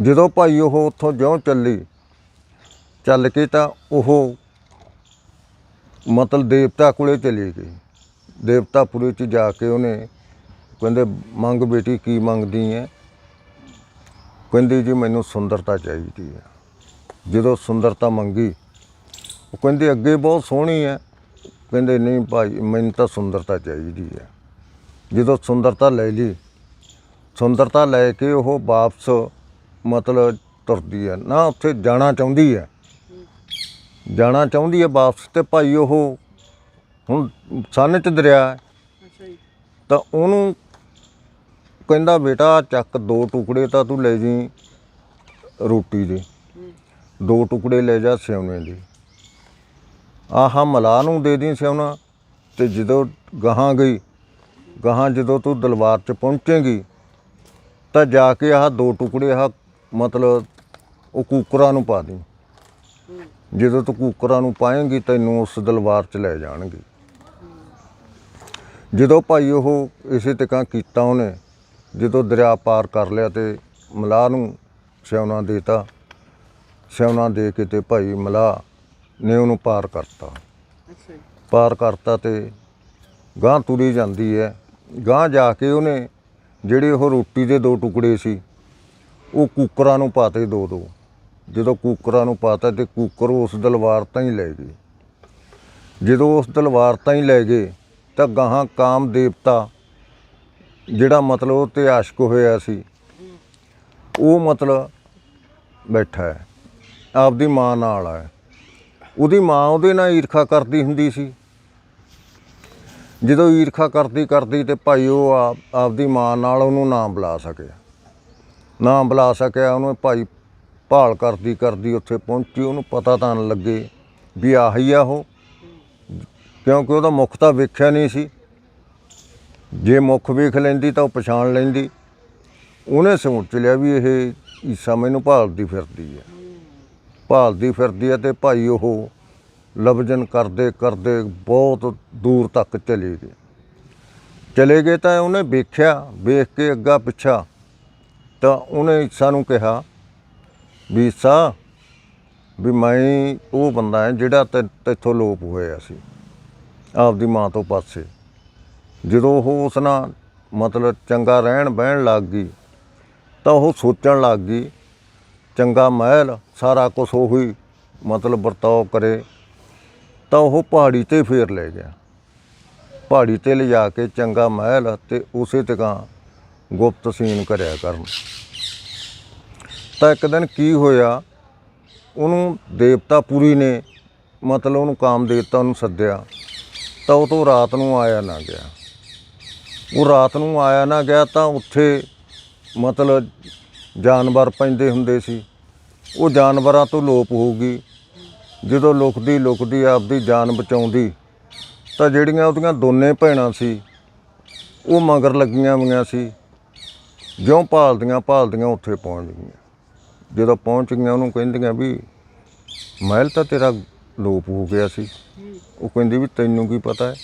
ਜਦੋਂ ਭਾਈ ਉਹ ਉੱਥੋਂ ਜਿਉਂ ਚੱਲੀ, ਚੱਲ ਕੇ ਤਾਂ ਉਹ ਮਤਲਬ ਦੇਵਤਾ ਕੋਲੇ ਚਲੇ ਗਈ ਦੇਵਤਾਪੁਰੇ ਚ ਜਾ ਕੇ ਉਹਨੇ ਕਹਿੰਦੇ, ਮੰਗ ਬੇਟੀ, ਕੀ ਮੰਗਦੀ ਹੈ ਕਹਿੰਦੀ, ਜੀ, ਮੈਨੂੰ ਸੁੰਦਰਤਾ ਚਾਹੀਦੀ ਹੈ ਜਦੋਂ ਸੁੰਦਰਤਾ ਮੰਗੀ, ਉਹ ਕਹਿੰਦੇ, ਅੱਗੇ ਬਹੁਤ ਸੋਹਣੀ ਹੈ ਕਹਿੰਦੇ, ਨਹੀਂ ਭਾਈ, ਮੈਨੂੰ ਤਾਂ ਸੁੰਦਰਤਾ ਚਾਹੀਦੀ ਹੈ ਜਦੋਂ ਸੁੰਦਰਤਾ ਲੈ ਲਈ, ਸੁੰਦਰਤਾ ਲੈ ਕੇ ਉਹ ਵਾਪਸ ਮਤਲਬ ਤੁਰਦੀ ਹੈ ਨਾ ਉੱਥੇ ਜਾਣਾ ਚਾਹੁੰਦੀ ਹੈ ਜਾਣਾ ਚਾਹੁੰਦੀ ਹੈ ਵਾਪਸ ਤੇ ਭਾਈ ਉਹ ਹੁਣ ਸੰਨ ਚ ਦਰਿਆ ਹੈ। ਅੱਛਾ ਜੀ। ਤਾਂ ਉਹਨੂੰ ਕਹਿੰਦਾ ਬੇਟਾ ਚੱਕ ਦੋ ਟੁਕੜੇ ਤਾਂ ਤੂੰ ਲੈ ਜੀ ਰੋਟੀ ਦੇ। ਦੋ ਟੁਕੜੇ ਲੈ ਜਾ ਸਿਉਣੇ ਦੇ। ਆਹ ਮਲਾ ਨੂੰ ਦੇ ਦੀ ਸਿਉਣਾ ਤੇ ਜਦੋਂ ਗਾਹਾਂ ਗਈ ਗਾਹਾਂ ਜਦੋਂ ਤੂੰ ਦਲਬਾਰ ਚ ਪਹੁੰਚੇਗੀ ਤਾਂ ਜਾ ਕੇ ਆਹ ਦੋ ਟੁਕੜੇ ਆਹ ਮਤਲਬ ਉਹ ਕੂਕਰਾਂ ਨੂੰ ਪਾ ਦੀ। ਜਦੋਂ ਤੂੰ ਕੂਕਰਾਂ ਨੂੰ ਪਾਏਂਗੀ ਤੈਨੂੰ ਉਸ ਦਲਬਾਰ ਚ ਲੈ ਜਾਣਗੇ। ਜਦੋਂ ਭਾਈ ਉਹ ਇਸੇ ਤਕਾਂ ਕੀਤਾ ਉਹਨੇ ਜਦੋਂ ਦਰਿਆ ਪਾਰ ਕਰ ਲਿਆ ਤੇ ਮਲਾਹ ਨੂੰ ਸਿਉਣਾ ਦੇਤਾ ਸਿਉਣਾ ਦੇ ਕੇ ਤੇ ਭਾਈ ਮਲਾਹ ਨੇ ਉਹਨੂੰ ਪਾਰ ਕਰਤਾ। ਪਾਰ ਕਰਤਾ ਤੇ ਗਾਂ ਤੁਰੀ ਜਾਂਦੀ ਹੈ ਗਾਂ ਜਾ ਕੇ ਉਹਨੇ ਜਿਹੜੇ ਉਹ ਰੋਟੀ ਦੇ ਦੋ ਟੁਕੜੇ ਸੀ ਉਹ ਕੁੱਕਰਾਂ ਨੂੰ ਪਾਤੇ ਦੋ ਦੋ ਜਦੋਂ ਕੁੱਕਰਾਂ ਨੂੰ ਪਾਤਾ ਤੇ ਕੁੱਕਰ ਉਸ ਦਲਵਾਰ ਤਾਂ ਹੀ ਲੈ ਗਏ। ਜਦੋਂ ਉਸ ਦਲਵਾਰ ਤਾਂ ਹੀ ਲੈ ਗਏ, ਤਾਂ ਗਾਹਾਂ ਕਾਮ ਦੇਵਤਾ, ਜਿਹੜਾ ਮਤਲਬ ਉਹ ਤੇ ਆਸ਼ਕ ਹੋਇਆ ਸੀ, ਉਹ ਮਤਲਬ ਬੈਠਾ ਹੈ, ਆਪਦੀ ਮਾਂ ਨਾਲ ਹੈ। ਉਹਦੀ ਮਾਂ ਉਹਦੇ ਨਾਲ ਈਰਖਾ ਕਰਦੀ ਹੁੰਦੀ ਸੀ। ਜਦੋਂ ਈਰਖਾ ਕਰਦੀ ਕਰਦੀ ਤੇ ਭਾਈ ਉਹ ਆਪਦੀ ਮਾਂ ਨਾਲ ਉਹਨੂੰ ਨਾ ਬੁਲਾ ਸਕਿਆ। ਨਾ ਬੁਲਾ ਸਕਿਆ, ਉਹਨੂੰ ਭਾਈ ਭਾਲ ਕਰਦੀ ਕਰਦੀ ਉੱਥੇ ਪਹੁੰਚੀ, ਉਹਨੂੰ ਪਤਾ ਤਾਂ ਨਾ ਲੱਗੇ ਵੀ ਆਹੀ ਆ ਉਹ। ਕਿਉਂਕਿ ਉਹਦਾ ਮੁਖ ਤਾਂ ਵੇਖਿਆ ਨਹੀਂ ਸੀ। ਜੇ ਮੁਖ ਵੇਖ ਲੈਂਦੀ ਤਾਂ ਉਹ ਪਛਾਣ ਲੈਂਦੀ। ਉਹਨੇ ਸੋਚ ਲਿਆ ਵੀ ਇਹ ਈਸਾ ਮੈਨੂੰ ਭਾਲਦੀ ਫਿਰਦੀ ਹੈ ਭਾਲਦੀ ਫਿਰਦੀ ਹੈ ਤੇ ਭਾਈ ਉਹ ਲਬਜਨ ਕਰਦੇ ਕਰਦੇ ਬਹੁਤ ਦੂਰ ਤੱਕ ਚਲੇ ਗਏ। ਚਲੇ ਗਏ ਤਾਂ ਉਹਨੇ ਵੇਖਿਆ, ਵੇਖ ਕੇ ਅੱਗਾ ਪਿੱਛਾ ਤਾਂ ਉਹਨੇ ਈਸਾ ਨੂੰ ਕਿਹਾ ਵੀ ਈਸਾ ਵੀ ਮੈਂ ਉਹ ਬੰਦਾ ਹੈ ਜਿਹੜਾ ਤੈ- ਤੈਥੋਂ ਲੋਪ ਹੋਇਆ ਸੀ, ਆਪਦੀ ਮਾਂ ਤੋਂ ਪਾਸੇ। ਜਦੋਂ ਉਹ ਉਸ ਨਾਲ ਮਤਲਬ ਚੰਗਾ ਰਹਿਣ ਬਹਿਣ ਲੱਗ ਗਈ, ਤਾਂ ਉਹ ਸੋਚਣ ਲੱਗ ਗਈ, ਚੰਗਾ ਮਹਿਲ, ਸਾਰਾ ਕੁਝ ਉਹੀ ਮਤਲਬ ਵਰਤਾਓ ਕਰੇ, ਤਾਂ ਉਹ ਪਹਾੜੀ ਤੇ ਫੇਰ ਲੈ ਗਿਆ। ਪਹਾੜੀ ਤੇ ਲਿਜਾ ਕੇ ਚੰਗਾ ਮਹਿਲ ਤੇ ਉਸੇ ਤਕਾਂ ਗੁਪਤ ਸੀਨ ਕਰਿਆ ਕਰਨ। ਤਾਂ ਇੱਕ ਦਿਨ ਕੀ ਹੋਇਆ, ਉਹਨੂੰ ਦੇਵਤਾ ਪੁਰੀ ਨੇ ਮਤਲਬ ਉਹਨੂੰ ਕਾਮ ਦੇਵਤਾ ਨੂੰ ਸੱਦਿਆ, ਤਾਂ ਉਹ ਤੋਂ ਰਾਤ ਨੂੰ ਆਇਆ ਨਾ ਗਿਆ। ਉਹ ਰਾਤ ਨੂੰ ਆਇਆ ਨਾ ਗਿਆ ਤਾਂ ਉੱਥੇ ਮਤਲਬ ਜਾਨਵਰ ਪੈਂਦੇ ਹੁੰਦੇ ਸੀ। ਉਹ ਜਾਨਵਰਾਂ ਤੋਂ ਲੋਪ ਹੋ ਗਈ ਜਦੋਂ ਲੁਕਦੀ ਲੁਕਦੀ ਆਪਦੀ ਜਾਨ ਬਚਾਉਂਦੀ, ਤਾਂ ਜਿਹੜੀਆਂ ਉਹਦੀਆਂ ਦੋਨੇ ਭੈਣਾਂ ਸੀ, ਉਹ ਮਗਰ ਲੱਗੀਆਂ ਹੋਈਆਂ ਸੀ। ਜਿਉਂ ਭਾਲਦੀਆਂ ਭਾਲਦੀਆਂ ਉੱਥੇ ਪਹੁੰਚ ਗਈਆਂ। ਜਦੋਂ ਪਹੁੰਚ ਗਈਆਂ, ਉਹਨੂੰ ਕਹਿੰਦੀਆਂ ਵੀ ਮਹਿਲ ਤਾਂ ਤੇਰਾ ਲੋਪ ਹੋ ਗਿਆ ਸੀ। ਉਹ ਕਹਿੰਦੀ ਵੀ ਤੈਨੂੰ ਕੀ ਪਤਾ ਹੈ?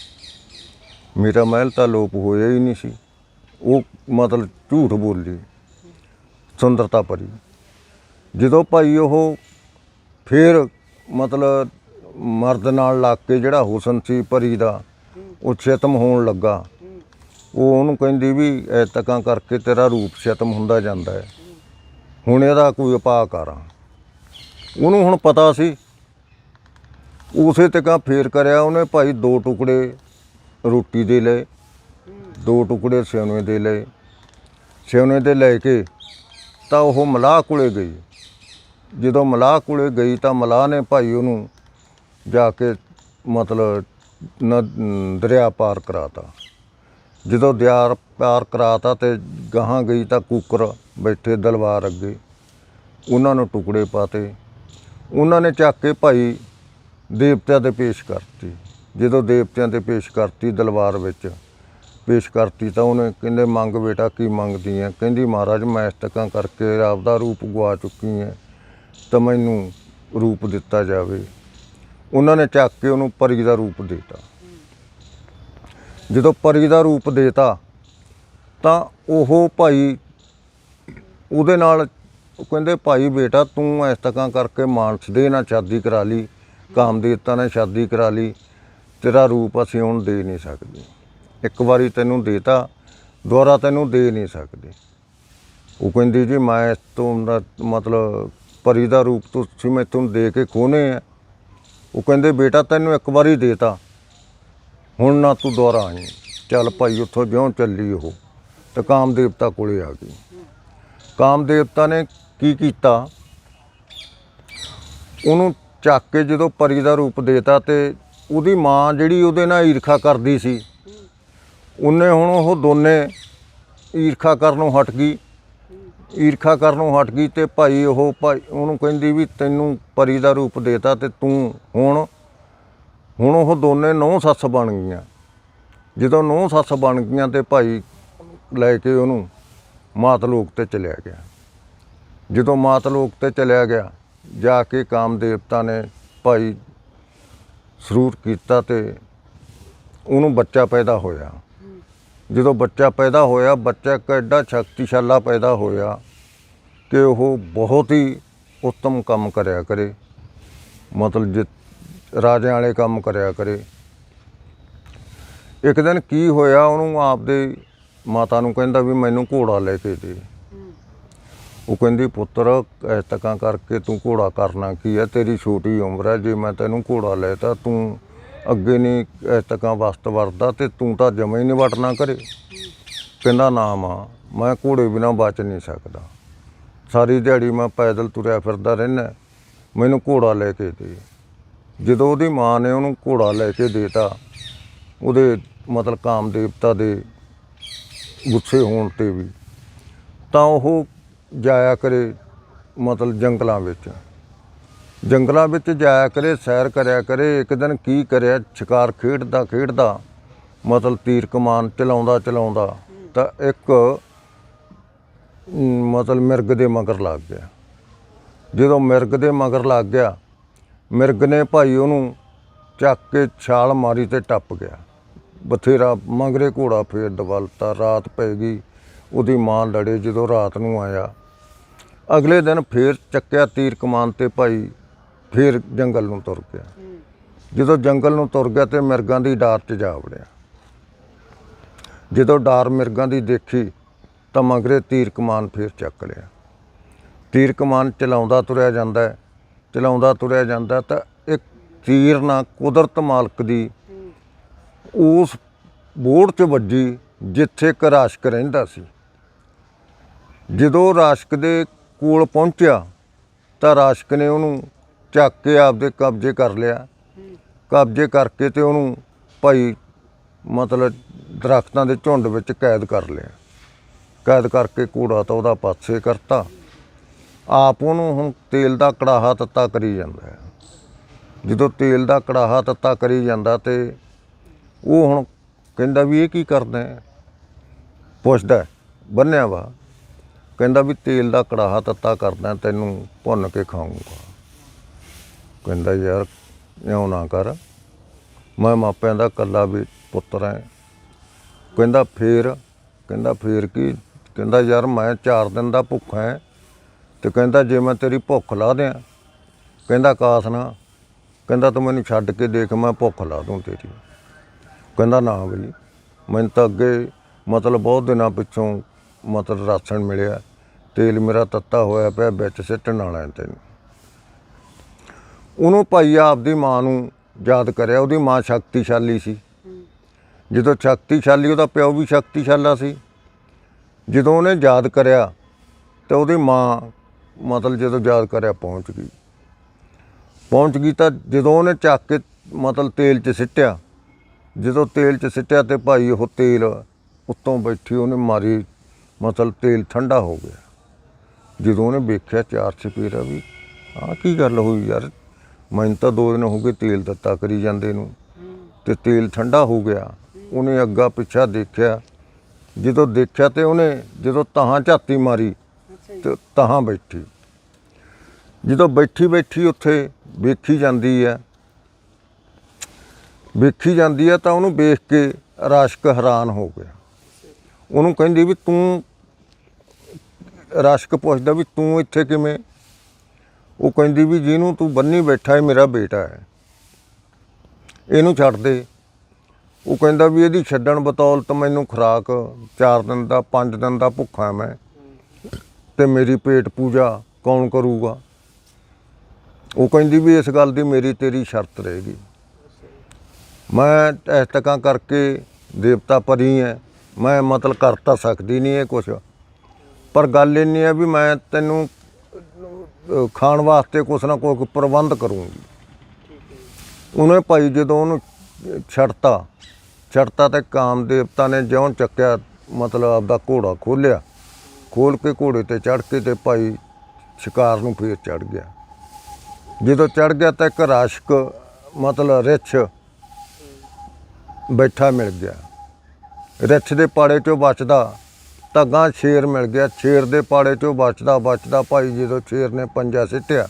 ਮੇਰਾ ਮਹਿਲ ਤਾਂ ਲੋਪ ਹੋਇਆ ਹੀ ਨਹੀਂ ਸੀ। ਉਹ ਮਤਲਬ ਝੂਠ ਬੋਲੀ, ਸੁੰਦਰਤਾ ਭਰੀ। ਜਦੋਂ ਭਾਈ ਉਹ ਫਿਰ ਮਤਲਬ ਮਰਦ ਨਾਲ ਲੱਗ ਕੇ ਜਿਹੜਾ ਹੁਸਨ ਸੀ ਪਰੀ ਦਾ, ਉਹ ਛਿਤਮ ਹੋਣ ਲੱਗਾ। ਉਹ ਉਹਨੂੰ ਕਹਿੰਦੀ ਵੀ ਐਤਕਾਂ ਕਰਕੇ ਤੇਰਾ ਰੂਪ ਛਿਤਮ ਹੁੰਦਾ ਜਾਂਦਾ ਹੈ। ਹੁਣ ਇਹਦਾ ਕੋਈ ਉਪਾਅ ਕਰਾਂ। ਉਹਨੂੰ ਹੁਣ ਪਤਾ ਸੀ। ਉਸੇ ਤੱਕਾਂ ਫੇਰ ਕਰਿਆ ਉਹਨੇ ਭਾਈ ਦੋ ਟੁਕੜੇ ਰੋਟੀ ਦੇ ਲਏ, ਦੋ ਟੁਕੜੇ ਸਿਉਣੇ ਦੇ ਲਏ। ਸਿਉਣੇ ਦੇ ਲੈ ਕੇ ਤਾਂ ਉਹ ਮਲਾਹ ਕੋਲੇ ਗਈ। ਜਦੋਂ ਮਲਾਹ ਕੋਲੇ ਗਈ ਤਾਂ ਮਲਾਹ ਨੇ ਭਾਈ ਉਹਨੂੰ ਜਾ ਕੇ ਮਤਲਬ ਨ- ਦਰਿਆ ਪਾਰ ਕਰਾਤਾ। ਜਦੋਂ ਦਿਆਰ ਪਾਰ ਕਰਾਤਾ ਤੇ ਗਾਹਾਂ ਗਈ ਤਾਂ ਕੁੱਕਰ ਬੈਠੇ ਦਲਵਾਰ ਅੱਗੇ। ਉਹਨਾਂ ਨੂੰ ਟੁਕੜੇ ਪਾਤੇ। ਉਹਨਾਂ ਨੇ ਚੱਕ ਕੇ ਭਾਈ ਦੇਵਤਿਆਂ 'ਤੇ ਪੇਸ਼ ਕਰਤੀ। ਜਦੋਂ ਦੇਵਤਿਆਂ 'ਤੇ ਪੇਸ਼ ਕਰਤੀ ਦਲਵਾਰ ਵਿੱਚ, ਪੇਸ਼ ਕਰਤੀ ਤਾਂ ਉਹਨੇ ਕਹਿੰਦੇ, ਮੰਗ ਬੇਟਾ, ਕੀ ਮੰਗਦੀ ਹੈ ਕਹਿੰਦੀ, ਮਹਾਰਾਜ, ਮੈਂ ਇਸ ਤੱਕਾਂ ਕਰਕੇ ਆਪਦਾ ਰੂਪ ਗਵਾ ਚੁੱਕੀ ਹਾਂ ਤਾਂ ਮੈਨੂੰ ਰੂਪ ਦਿੱਤਾ ਜਾਵੇ। ਉਹਨਾਂ ਨੇ ਚੱਕ ਕੇ ਉਹਨੂੰ ਪਰੀ ਦਾ ਰੂਪ ਦਿੱਤਾ। ਜਦੋਂ ਪਰੀ ਦਾ ਰੂਪ ਦੇਤਾ, ਤਾਂ ਉਹ ਭਾਈ ਉਹਦੇ ਨਾਲ ਉਹ ਕਹਿੰਦੇ ਭਾਈ ਬੇਟਾ ਤੂੰ ਇਸ ਤੱਕਾਂ ਕਰਕੇ ਮਾਨਸ ਦੇ ਨਾਲ ਸ਼ਾਦੀ ਕਰਾ ਲਈ ਕਾਮਦੇਵਤਾ ਨੇ ਸ਼ਾਦੀ ਕਰਾ ਲਈ, ਤੇਰਾ ਰੂਪ ਅਸੀਂ ਹੁਣ ਦੇ ਨਹੀਂ ਸਕਦੇ। ਇੱਕ ਵਾਰੀ ਤੈਨੂੰ ਦੇਤਾ, ਦੁਬਾਰਾ ਤੈਨੂੰ ਦੇ ਨਹੀਂ ਸਕਦੇ। ਉਹ ਕਹਿੰਦੀ ਜੀ ਮੈਂ ਇਸ ਤੋਂ ਮਤਲਬ ਪਰੀ ਦਾ ਰੂਪ ਤੁਸੀਂ ਮੈਥੋਂ ਦੇ ਕੇ ਖੋਨੇ ਆ। ਉਹ ਕਹਿੰਦੇ ਬੇਟਾ ਤੈਨੂੰ ਇੱਕ ਵਾਰੀ ਦੇਤਾ, ਹੁਣ ਨਾ ਤੂੰ ਦੁਬਾਰਾ ਆਈ। ਚੱਲ ਭਾਈ ਉੱਥੋਂ ਜਿਉਂ ਚੱਲੀ ਉਹ, ਤੇ ਕਾਮ ਦੇਵਤਾ ਕੋਲੇ ਆ ਗਈ। ਕਾਮ ਦੇਵਤਾ ਨੇ ਕੀ ਕੀਤਾ? ਉਹਨੂੰ ਚੱਕ ਕੇ ਜਦੋਂ ਪਰੀ ਦਾ ਰੂਪ ਦੇਤਾ ਤੇ ਉਹਦੀ ਮਾਂ ਜਿਹੜੀ ਉਹਦੇ ਨਾਲ ਈਰਖਾ ਕਰਦੀ ਸੀ, ਉਹਨੇ ਹੁਣ ਉਹ ਦੋਨੇ ਈਰਖਾ ਕਰਨੋਂ ਹਟ ਗਈ। ਈਰਖਾ ਕਰਨੋਂ ਹਟ ਗਈ ਤੇ ਭਾਈ ਉਹ ਭਾਈ ਉਹਨੂੰ ਕਹਿੰਦੀ ਵੀ ਤੈਨੂੰ ਪਰੀ ਦਾ ਰੂਪ ਦੇਤਾ ਤੇ ਤੂੰ ਹੁਣ ਹੁਣ ਉਹ ਦੋਨੇ ਨੌ ਸੱਸ ਬਣ ਗਈਆਂ। ਜਦੋਂ ਨੌ ਸੱਸ ਬਣ ਗਈਆਂ ਤੇ ਭਾਈ ਲੈ ਕੇ ਉਹਨੂੰ ਮਾਤ ਲੋਕ ਤੇ ਚਲਿਆ ਗਿਆ। ਜਦੋਂ ਮਾਤ ਲੋਕ ਤੇ ਚਲਿਆ ਗਿਆ, ਜਾ ਕੇ ਕਾਮ ਦੇਵਤਾ ਨੇ ਭਾਈ ਸਰੂਰ ਕੀਤਾ ਤੇ ਉਹਨੂੰ ਬੱਚਾ ਪੈਦਾ ਹੋਇਆ। ਜਦੋਂ ਬੱਚਾ ਪੈਦਾ ਹੋਇਆ, ਬੱਚਾ ਇੱਕ ਐਡਾ ਸ਼ਕਤੀਸ਼ਾਲਾ ਪੈਦਾ ਹੋਇਆ ਕਿ ਉਹ ਬਹੁਤ ਹੀ ਉੱਤਮ ਕੰਮ ਕਰਿਆ ਕਰੇ। ਮਤਲਬ ਜਿ ਰਾਜਿਆਂ ਵਾਲੇ ਕੰਮ ਕਰਿਆ ਕਰੇ। ਇੱਕ ਦਿਨ ਕੀ ਹੋਇਆ, ਉਹਨੂੰ ਆਪਦੇ ਮਾਤਾ ਨੂੰ ਕਹਿੰਦਾ ਵੀ ਮੈਨੂੰ ਘੋੜਾ ਲੈ ਕੇ ਦੇ। ਉਹ ਕਹਿੰਦੀ, ਪੁੱਤਰ, ਇਸ ਤੱਕਾਂ ਕਰਕੇ ਤੂੰ ਘੋੜਾ ਕਰਨਾ ਕੀ ਹੈ? ਤੇਰੀ ਛੋਟੀ ਉਮਰ ਹੈ, ਜੇ ਮੈਂ ਤੈਨੂੰ ਘੋੜਾ ਲੈਤਾ, ਤੂੰ ਅੱਗੇ ਨਹੀਂ ਇਸ ਤੱਕਾਂ ਵਸਤ ਵਰਦਾ ਤੇ ਤੂੰ ਤਾਂ ਜਮਾ ਹੀ ਨਹੀਂ ਵਟਣਾ ਕਰੇ ਕਹਿੰਦਾ, ਨਾ ਮਾਂ, ਮੈਂ ਘੋੜੇ ਬਿਨਾ ਬਚ ਨਹੀਂ ਸਕਦਾ। ਸਾਰੀ ਦਿਹਾੜੀ ਮੈਂ ਪੈਦਲ ਤੁਰਿਆ ਫਿਰਦਾ ਰਹਿਣਾ ਮੈਨੂੰ ਘੋੜਾ ਲੈ ਕੇ ਦੇ। ਜਦੋਂ ਉਹਦੀ ਮਾਂ ਨੇ ਉਹਨੂੰ ਘੋੜਾ ਲੈ ਕੇ ਦੇਤਾ, ਉਹਦੇ ਮਤਲਬ ਕਾਮ ਦੇਵਤਾ ਦੇ ਗੁੱਸੇ ਹੋਣ ਤੇ ਵੀ, ਤਾਂ ਉਹ ਜਾਇਆ ਕਰੇ ਮਤਲਬ ਜੰਗਲਾਂ ਵਿੱਚ। ਜੰਗਲਾਂ ਵਿੱਚ ਜਾਇਆ ਕਰੇ, ਸੈਰ ਕਰਿਆ ਕਰੇ, ਇੱਕ ਦਿਨ ਕੀ ਕਰਿਆ, ਸ਼ਿਕਾਰ ਖੇਡਦਾ ਖੇਡਦਾ, ਮਤਲਬ ਤੀਰ ਕਮਾਨ ਚਲਾਉਂਦਾ ਚਲਾਉਂਦਾ, ਤਾਂ ਇੱਕ ਮਤਲਬ ਮਿਰਗ ਦੇ ਮਗਰ ਲੱਗ ਗਿਆ। ਜਦੋਂ ਮਿਰਗ ਦੇ ਮਗਰ ਲੱਗ ਗਿਆ, ਮਿਰਗ ਨੇ ਭਾਈ ਉਹਨੂੰ ਚੱਕ ਕੇ ਛਾਲ ਮਾਰੀ ਤੇ ਟੱਪ ਗਿਆ। ਬਥੇਰਾ ਮੰਗਰੇ ਘੋੜਾ ਫੇਰ ਦਵਲਤਾ, ਰਾਤ ਪੈ ਗਈ, ਉਹਦੀ ਮਾਂ ਲੜੇ ਜਦੋਂ ਰਾਤ ਨੂੰ ਆਇਆ। ਅਗਲੇ ਦਿਨ ਫੇਰ ਚੱਕਿਆ ਤੀਰ ਕਮਾਨ ਤੇ ਭਾਈ, ਫੇਰ ਜੰਗਲ ਨੂੰ ਤੁਰ ਗਿਆ ਜਦੋਂ ਜੰਗਲ ਨੂੰ ਤੁਰ ਗਿਆ ਤੇ ਮਿਰਗਾਂ ਦੀ ਡਾਰ 'ਚ ਜਾ ਵੜਿਆ। ਜਦੋਂ ਡਾਰ ਮਿਰਗਾਂ ਦੀ ਦੇਖੀ ਤਾਂ ਮੰਗਰੇ ਤੀਰ ਕਮਾਨ ਫੇਰ ਚੱਕ ਲਿਆ। ਤੀਰ ਕਮਾਨ ਚਲਾਉਂਦਾ ਤੁਰਿਆ ਜਾਂਦਾ ਚਲਾਉਂਦਾ ਤੁਰਿਆ ਜਾਂਦਾ ਤਾਂ ਇੱਕ ਤੀਰ ਨਾਲ ਕੁਦਰਤ ਮਾਲਕ ਦੀ ਉਸ ਬੋਰਡ 'ਚ ਵੱਜੀ ਜਿੱਥੇ ਇੱਕ ਰਾਸ਼ਕ ਰਹਿੰਦਾ ਸੀ। ਜਦੋਂ ਰਾਸ਼ਕ ਦੇ ਕੋਲ ਪਹੁੰਚਿਆ ਤਾਂ ਰਾਸ਼ਕ ਨੇ ਉਹਨੂੰ ਚੱਕ ਕੇ ਆਪਦੇ ਕਬਜ਼ੇ ਕਰ ਲਿਆ। ਕਬਜ਼ੇ ਕਰਕੇ ਤੇ ਉਹਨੂੰ ਭਾਈ ਮਤਲਬ ਦਰਖਤਾਂ ਦੇ ਝੁੰਡ ਵਿੱਚ ਕੈਦ ਕਰ ਲਿਆ। ਕੈਦ ਕਰਕੇ ਕੂੜਾ ਤਾਂ ਉਹਦਾ ਪਾਸੇ ਕਰਤਾ। ਆਪ ਉਹਨੂੰ ਹੁਣ ਤੇਲ ਦਾ ਕੜਾਹਾ ਤੱਤਾ ਕਰੀ ਜਾਂਦਾ ਹੈ। ਜਦੋਂ ਤੇਲ ਦਾ ਕੜਾਹਾ ਤੱਤਾ ਕਰੀ ਜਾਂਦਾ ਤੇ ਉਹ ਹੁਣ ਕਹਿੰਦਾ ਵੀ ਇਹ ਕੀ ਕਰਦਾ ਪੁੱਛਦਾ, ਬੰਨਿਆ ਵਾ। ਕਹਿੰਦਾ ਵੀ ਤੇਲ ਦਾ ਕੜਾਹਾ ਤੱਤਾ ਕਰਦਾ, ਤੈਨੂੰ ਭੁੰਨ ਕੇ ਖਾਊਂਗਾ। ਕਹਿੰਦਾ ਯਾਰ, ਇਉਂ ਨਾ ਕਰ। ਮੈਂ ਮਾਪਿਆਂ ਦਾ ਕੱਲਾ ਵੀ ਪੁੱਤਰ ਐ ਕਹਿੰਦਾ ਫੇਰ ਕਹਿੰਦਾ ਫੇਰ ਕੀ? ਕਹਿੰਦਾ ਯਾਰ, ਮੈਂ 4 ਦਿਨ ਦਾ ਭੁੱਖਾ ਐ ਤੇ ਕਹਿੰਦਾ ਜੇ ਮੈਂ ਤੇਰੀ ਭੁੱਖ ਲਾ ਦਿਆਂ। ਕਹਿੰਦਾ ਕਾਸ ਨਾ। ਕਹਿੰਦਾ ਤੂੰ ਮੈਨੂੰ ਛੱਡ ਕੇ ਦੇਖ, ਮੈਂ ਭੁੱਖ ਲਾ ਦੂੰ ਤੇਰੀ। ਕਹਿੰਦਾ ਨਾ ਬਈ ਮੈਨੂੰ ਤਾਂ ਅੱਗੇ ਮਤਲਬ ਬਹੁਤ ਦਿਨਾਂ ਪਿੱਛੋਂ ਮਤਲਬ ਰਾਸ਼ਨ ਮਿਲਿਆ। ਤੇਲ ਮੇਰਾ ਤੱਤਾ ਹੋਇਆ ਪਿਆ ਵਿੱਚ ਸਿੱਟਣ ਵਾਲਾ ਤੈਨੂੰ ਉਹਨੂੰ ਭਾਈ ਆਪਦੀ ਮਾਂ ਨੂੰ ਯਾਦ ਕਰਿਆ। ਉਹਦੀ ਮਾਂ ਸ਼ਕਤੀਸ਼ਾਲੀ ਸੀ। ਜਦੋਂ ਸ਼ਕਤੀਸ਼ਾਲੀ, ਉਹਦਾ ਪਿਓ ਵੀ ਸ਼ਕਤੀਸ਼ਾਲਾ ਸੀ। ਜਦੋਂ ਉਹਨੇ ਯਾਦ ਕਰਿਆ, ਤੇ ਉਹਦੀ ਮਾਂ ਮਤਲਬ ਜਦੋਂ ਯਾਦ ਕਰਿਆ ਪਹੁੰਚ ਗਈ। ਪਹੁੰਚ ਗਈ ਤਾਂ ਜਦੋਂ ਉਹਨੇ ਚੱਕ ਕੇ ਮਤਲਬ ਤੇਲ 'ਚ ਸਿੱਟਿਆ ਜਦੋਂ ਤੇਲ 'ਚ ਸਿੱਟਿਆ ਤੇ ਭਾਈ ਉਹ ਤੇਲ ਉੱਤੋਂ ਬੈਠੀ ਉਹਨੇ ਮਾਰੀ ਮਤਲਬ ਤੇਲ ਠੰਡਾ ਹੋ ਗਿਆ। ਜਦੋਂ ਉਹਨੇ ਵੇਖਿਆ ਚਾਰ ਚਪੇਰਾ ਵੀ ਆਹ ਕੀ ਗੱਲ ਹੋਈ ਯਾਰ? ਮੈਨੂੰ ਤਾਂ ਦੋ ਦਿਨ ਹੋ ਗਏ ਤੇਲ ਦਿੱਤਾ ਕਰੀ ਜਾਂਦੇ ਨੂੰ। ਤੇ ਤੇਲ ਠੰਡਾ ਹੋ ਗਿਆ। ਉਹਨੇ ਅੱਗਾ ਪਿੱਛਾ ਦੇਖਿਆ। ਜਦੋਂ ਦੇਖਿਆ ਤੇ ਉਹਨੇ ਜਦੋਂ ਤਾਹਾਂ ਝਾਤੀ ਮਾਰੀ ਤੇ ਤਾਹਾਂ ਬੈਠੀ। ਜਦੋਂ ਬੈਠੀ ਬੈਠੀ ਉੱਥੇ ਵੇਖੀ ਜਾਂਦੀ ਹੈ ਵੇਖੀ ਜਾਂਦੀ ਹੈ ਤਾਂ ਉਹਨੂੰ ਵੇਖ ਕੇ ਰਾਸ਼ਕ ਹੈਰਾਨ ਹੋ ਗਿਆ। ਉਹਨੂੰ ਕਹਿੰਦੀ ਵੀ ਤੂੰ ਰਾਸ਼ਕ ਪੁੱਛਦਾ ਵੀ ਤੂੰ ਇੱਥੇ ਕਿਵੇਂ? ਉਹ ਕਹਿੰਦੀ ਵੀ ਜਿਹਨੂੰ ਤੂੰ ਬੰਨੀ ਬੈਠਾ ਹੈ ਮੇਰਾ ਬੇਟਾ ਹੈ। ਇਹਨੂੰ ਛੱਡ ਦੇ। ਉਹ ਕਹਿੰਦਾ ਵੀ ਇਹਦੀ ਛੱਡਣ ਬਤੌਲਤ ਮੈਨੂੰ ਖੁਰਾਕ 4 ਦਿਨ ਦਾ 5 ਦਿਨ ਦਾ ਭੁੱਖਾ ਮੈਂ। ਤੇ ਮੇਰੀ ਪੇਟ ਪੂਜਾ ਕੌਣ ਕਰੂਗਾ? ਉਹ ਕਹਿੰਦੀ ਵੀ ਇਸ ਗੱਲ ਦੀ ਮੇਰੀ ਤੇਰੀ ਸ਼ਰਤ ਰਹੇਗੀ। ਮੈਂ ਇਸ ਤੱਕਾਂ ਕਰਕੇ ਦੇਵਤਾ ਪਰੀ ਹੈ ਮੈਂ ਮਤਲਬ ਕਰ ਤਾਂ ਸਕਦੀ ਨਹੀਂ ਇਹ ਕੁਛ। ਪਰ ਗੱਲ ਇੰਨੀ ਹੈ ਵੀ ਮੈਂ ਤੈਨੂੰ ਖਾਣ ਵਾਸਤੇ ਕੁਛ ਨਾ ਕੁਛ ਪ੍ਰਬੰਧ ਕਰੂੰਗੀ। ਉਹਨੇ ਭਾਈ ਜਦੋਂ ਉਹਨੂੰ ਛੱਡਤਾ ਛੱਡਤਾ ਤੇ ਕਾਮ ਦੇਵਤਾ ਨੇ ਜਿਉਂ ਚੱਕਿਆ, ਮਤਲਬ ਆਪਦਾ ਘੋੜਾ ਖੋਲਿਆ ਖੋਲ ਕੇ ਘੋੜੇ ਤੇ ਚੜ ਕੇ ਤੇ ਭਾਈ ਸ਼ਿਕਾਰ ਨੂੰ ਫੇਰ ਚੜ ਗਿਆ। ਜਦੋਂ ਚੜ ਗਿਆ ਤਾਂ ਇੱਕ ਰਾਸ਼ਕ, ਮਤਲਬ ਰਿੱਛ ਬੈਠਾ ਮਿਲ ਗਿਆ। ਰਿੱਛ ਦੇ ਪਾੜੇ ਚੋਂ ਬਚਦਾ ਤਾਂ ਗਾਂ ਸ਼ੇਰ ਮਿਲ ਗਿਆ। ਸ਼ੇਰ ਦੇ ਪਾੜੇ ਚੋਂ ਬਚਦਾ ਬਚਦਾ ਭਾਈ ਜਦੋਂ ਸ਼ੇਰ ਨੇ ਪੰਜਾ ਸਿੱਟਿਆ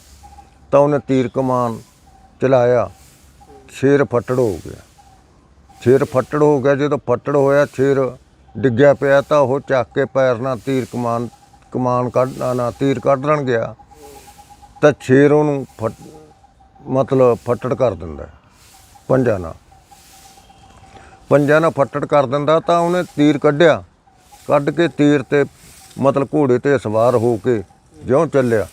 ਤਾਂ ਉਹਨੇ ਤੀਰ ਕਮਾਨ ਚਲਾਇਆ। ਸ਼ੇਰ ਫੱਟੜ ਹੋ ਗਿਆ। ਸ਼ੇਰ ਫੱਟੜ ਹੋ ਗਿਆ। ਜਦੋਂ ਫੱਟੜ ਹੋਇਆ ਸ਼ੇਰ ਡਿੱਗਿਆ ਪਿਆ ਤਾਂ ਉਹ ਚੱਕ ਕੇ ਪੈਰ ਨਾਲ ਤੀਰ ਕਮਾਨ ਕਮਾਨ ਕੱਢਣਾ ਨਾ- ਨਾ ਤੀਰ ਕੱਢਣ ਗਿਆ। ਤਾਂ ਸ਼ੇਰ ਉਹਨੂੰ ਫੱਟ ਮਤਲਬ ਫੱਟੜ ਕਰ ਦਿੰਦਾ ਹੈ, ਪੰਜਾਂ ਨਾਲ। ਪੰਜਾਂ ਨਾਲ ਫੱਟੜ ਕਰ ਦਿੰਦਾ ਤਾਂ ਉਹਨੇ ਤੀਰ ਕੱਢਿਆ। ਕੱਢ ਕੇ ਤੀਰ ਤੇ ਮਤਲਬ ਘੋੜੇ ਤੇ ਸਵਾਰ ਹੋ ਕੇ ਜਿਉਂ ਚੱਲਿਆ।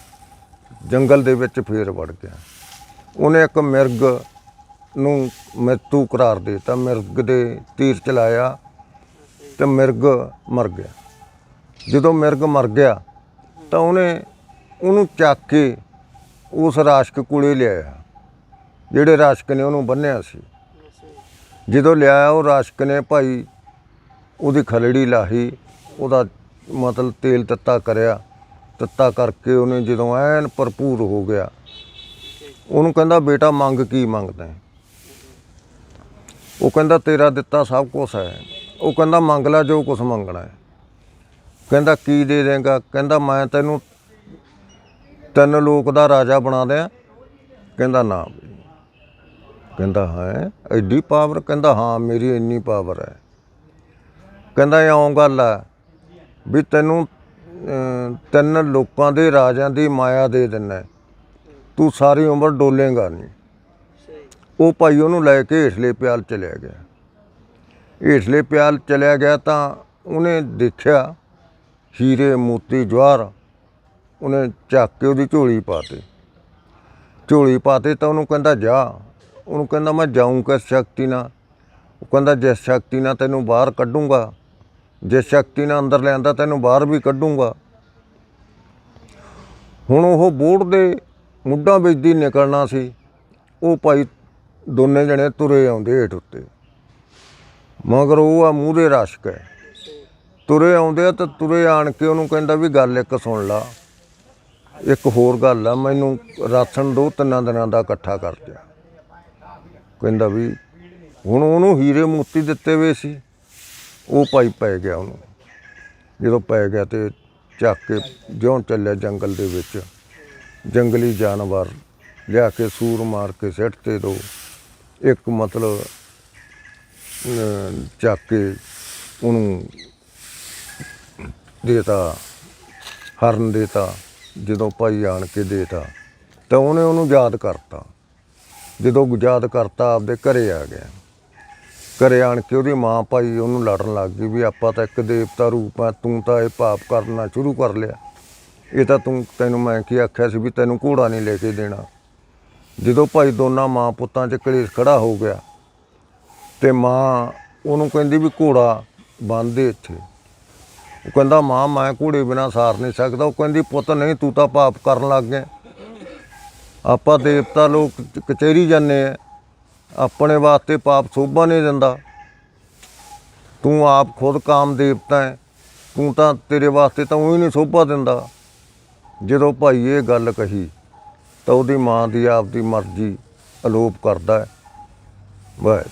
ਜੰਗਲ ਦੇ ਵਿੱਚ ਫੇਰ ਵੜ ਗਿਆ। ਉਹਨੇ ਇੱਕ ਮਿਰਗ ਨੂੰ ਮ੍ਰਿਤੂ ਕਰਾਰ ਦਿੱਤਾ। ਮਿਰਗ ਦੇ ਤੀਰ ਚਲਾਇਆ ਤੇ ਮਿਰਗ ਮਰ ਗਿਆ। ਜਦੋਂ ਮਿਰਗ ਮਰ ਗਿਆ ਤਾਂ ਉਹਨੇ ਉਹਨੂੰ ਚੱਕ ਕੇ ਉਸ ਰਾਸ਼ਕ ਕੋਲੇ ਲਿਆਇਆ। ਜਿਹੜੇ ਰਾਸ਼ਕ ਨੇ ਉਹਨੂੰ ਬੰਨਿਆ ਸੀ। ਜਦੋਂ ਲਿਆਇਆ ਉਹ ਰਾਸ਼ਕ ਨੇ ਭਾਈ, ਉਹਦੀ ਖਲੜੀ ਲਾਹੀ, ਉਹਦਾ ਮਤਲਬ ਤੇਲ ਤੱਤਾ ਕਰਿਆ। ਤੱਤਾ ਕਰਕੇ ਉਹਨੇ ਜਦੋਂ ਐਨ ਭਰਪੂਰ ਹੋ ਗਿਆ, ਉਹਨੂੰ ਕਹਿੰਦਾ, ਬੇਟਾ, ਮੰਗ ਕੀ ਮੰਗਦਾ ਉਹ ਕਹਿੰਦਾ, ਤੇਰਾ ਦਿੱਤਾ ਸਭ ਕੁਝ ਹੈ। ਉਹ ਕਹਿੰਦਾ, ਮੰਗ ਲੈ, ਜੋ ਕੁਝ ਮੰਗਣਾ ਹੈ। ਕਹਿੰਦਾ, ਕੀ ਦੇ ਦੇਗਾ? ਕਹਿੰਦਾ, ਮੈਂ ਤੈਨੂੰ ਤਿੰਨ ਲੋਕ ਦਾ ਰਾਜਾ ਬਣਾ ਦਿਆਂ। ਕਹਿੰਦਾ, ਨਾ ਕਹਿੰਦਾ ਹੈ, ਐਡੀ ਪਾਵਰ ਕਹਿੰਦਾ ਹਾਂ, ਮੇਰੀ ਇੰਨੀ ਪਾਵਰ ਹੈ। ਕਹਿੰਦਾ ਇਉਂ ਗੱਲ ਆ ਵੀ ਤੈਨੂੰ ਤਿੰਨ ਲੋਕਾਂ ਦੇ ਰਾਜਿਆਂ ਦੀ ਮਾਇਆ ਦੇ ਦਿੰਨਾ ਤੂੰ ਸਾਰੀ ਉਮਰ ਡੋਲੇਗਾ ਨਹੀਂ। ਉਹ ਭਾਈ ਉਹਨੂੰ ਲੈ ਕੇ ਹੇਠਲੇ ਪਿਆਲ ਚਲਿਆ ਗਿਆ। ਹੇਠਲੇ ਪਿਆਲ ਚਲਿਆ ਗਿਆ ਤਾਂ ਉਹਨੇ ਦੇਖਿਆ ਹੀਰੇ, ਮੋਤੀ, ਜਵਾਹਰ, ਉਹਨੇ ਚੱਕ ਕੇ ਉਹਦੀ ਝੋਲੀ ਪਾਤੀ ਝੋਲੀ ਪਾਤੇ ਤਾਂ ਉਹਨੂੰ ਕਹਿੰਦਾ ਜਾ। ਉਹਨੂੰ ਕਹਿੰਦਾ ਮੈਂ ਜਾਊਂ ਕਿਸ ਸ਼ਕਤੀ ਨਾਲ। ਉਹ ਕਹਿੰਦਾ ਜਿਸ ਸ਼ਕਤੀ ਨਾਲ ਤੈਨੂੰ ਬਾਹਰ ਕੱਢੂੰਗਾ, ਜਿਸ ਸ਼ਕਤੀ ਨਾਲ ਅੰਦਰ ਲਿਆਂਦਾ ਤੈਨੂੰ ਬਾਹਰ ਵੀ ਕੱਢੂੰਗਾ। ਹੁਣ ਉਹ ਬੋਰਡ ਦੇ ਮੁੱਢਾਂ ਵਿੱਚ ਦੀ ਨਿਕਲਣਾ ਸੀ। ਉਹ ਭਾਈ ਦੋਨੇ ਜਣੇ ਤੁਰੇ ਆਉਂਦੇ ਹੇਠ ਉੱਤੇ। ਮਗਰ ਉਹ ਆ ਮੂੰਹ ਦੇ ਰਸ਼ਕ ਹੈ। ਤੁਰੇ ਆਉਂਦੇ ਆ ਤਾਂ ਤੁਰੇ ਆਣ ਕੇ ਉਹਨੂੰ ਕਹਿੰਦਾ ਵੀ ਗੱਲ ਇੱਕ ਸੁਣ ਲਾ। ਇੱਕ ਹੋਰ ਗੱਲ ਆ, ਮੈਨੂੰ ਰਾਸ਼ਨ ਦੋ ਤਿੰਨਾਂ ਦਿਨਾਂ ਦਾ ਇਕੱਠਾ ਕਰ ਦਿਆ। ਕਹਿੰਦਾ ਵੀ ਹੁਣ ਉਹਨੂੰ ਹੀਰੇ ਮੋਤੀ ਦਿੱਤੇ ਹੋਏ ਸੀ, ਉਹ ਭਾਈ ਪੈ ਗਿਆ ਉਹਨੂੰ। ਜਦੋਂ ਪੈ ਗਿਆ ਤੇ ਚੱਕ ਕੇ ਜਿਉਂ ਚੱਲਿਆ ਜੰਗਲ ਦੇ ਵਿੱਚ, ਜੰਗਲੀ ਜਾਨਵਰ ਲਿਆ ਕੇ ਸੂਰ ਮਾਰ ਕੇ ਸਿੱਟ ਤੇ ਦੋ। ਇੱਕ ਮਤਲਬ ਚੱਕ ਕੇ ਉਹਨੂੰ ਦੇਤਾ, ਹਰਨ ਦੇਤਾ, ਜਦੋਂ ਭਾਈ ਆਣ ਕੇ ਦੇਤਾ, ਤਾਂ ਉਹਨੇ ਉਹਨੂੰ ਯਾਦ ਕਰਤਾ। ਜਦੋਂ ਯਾਦ ਕਰਤਾ, ਆਪਦੇ ਘਰੇ ਆ ਗਿਆ। ਘਰੇ ਆਣ ਕੇ ਉਹਦੀ ਮਾਂ ਭਾਈ ਉਹਨੂੰ ਲੜਨ ਲੱਗ ਗਈ ਵੀ ਆਪਾਂ ਤਾਂ ਇੱਕ ਦੇਵਤਾ ਰੂਪ ਆ, ਤੂੰ ਤਾਂ ਇਹ ਪਾਪ ਕਰਨਾ ਸ਼ੁਰੂ ਕਰ ਲਿਆ। ਇਹ ਤਾਂ ਤੂੰ, ਤੈਨੂੰ ਮੈਂ ਕੀ ਆਖਿਆ ਸੀ ਵੀ ਤੈਨੂੰ ਘੋੜਾ ਨਹੀਂ ਲੈ ਕੇ ਦੇਣਾ। ਜਦੋਂ ਭਾਈ ਦੋਨਾਂ ਮਾਂ ਪੁੱਤਾਂ 'ਚ ਕਲੇਸ਼ ਖੜਾ ਹੋ ਗਿਆ ਤੇ ਮਾਂ ਉਹਨੂੰ ਕਹਿੰਦੀ ਵੀ ਘੋੜਾ ਬੰਨ੍ਹ ਦੇ ਇੱਥੇ। ਉਹ ਕਹਿੰਦਾ, ਮਾਂ, ਮੈਂ ਘੋੜੇ ਬਿਨਾ ਸਾਰ ਨਹੀਂ ਸਕਦਾ। ਉਹ ਕਹਿੰਦੀ, ਪੁੱਤ, ਨਹੀਂ, ਤੂੰ ਤਾਂ ਪਾਪ ਕਰਨ ਲੱਗ ਗਿਆ। ਆਪਾਂ ਦੇਵਤਾ ਲੋਕ ਕਚਹਿਰੀ ਜਾਂਦੇ ਆ। ਆਪਣੇ ਵਾਸਤੇ ਪਾਪ ਸੋਭਾ ਨਹੀਂ ਦਿੰਦਾ। ਤੂੰ ਆਪ ਖੁਦ ਕਾਮ ਦੇਵਤਾ ਹੈ। ਤੂੰ ਤਾਂ ਤੇਰੇ ਵਾਸਤੇ ਤਾਂ ਉਹੀ ਨਹੀਂ ਸੋਭਾ ਦਿੰਦਾ। ਜਦੋਂ ਭਾਈ ਇਹ ਗੱਲ ਕਹੀ, ਤਾਂ ਉਹਦੀ ਮਾਂ ਦੀ ਆਪਦੀ ਮਰਜ਼ੀ ਅਲੋਪ ਕਰਦਾ ਹੈ। ਬਸ